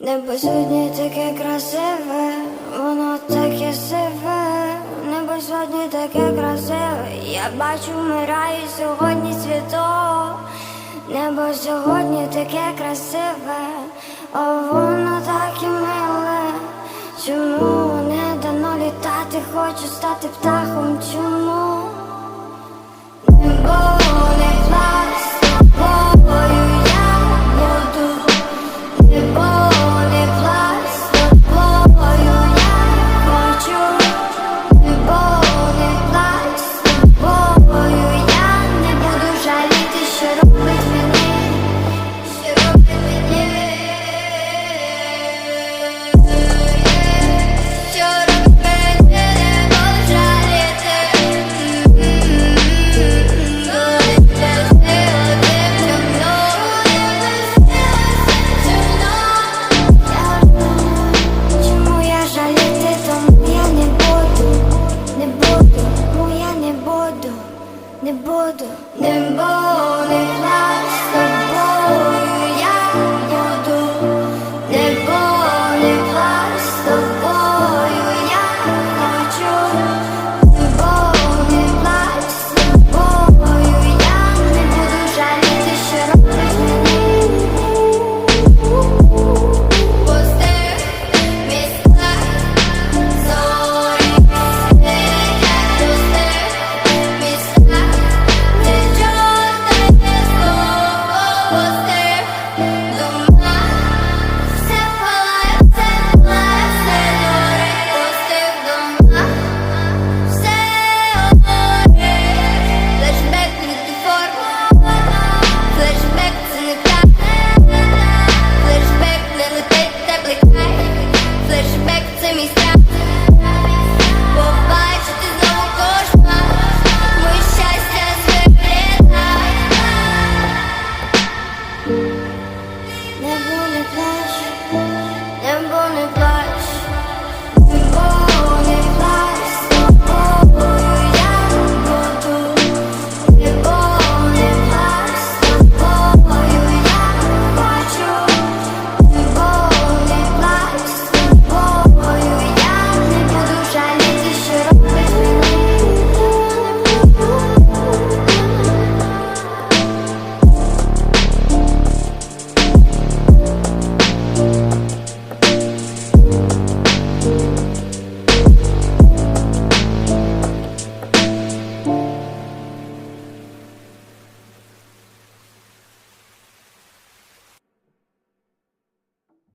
Небо сьогодні таке красиве, воно таке сиве, небо сьогодні таке красиве, я бачу, вмираю сьогодні світо, небо сьогодні таке красиве, а воно так і миле. Чому не дано літати, хочу стати птахом? Чому? Не буду, не буду.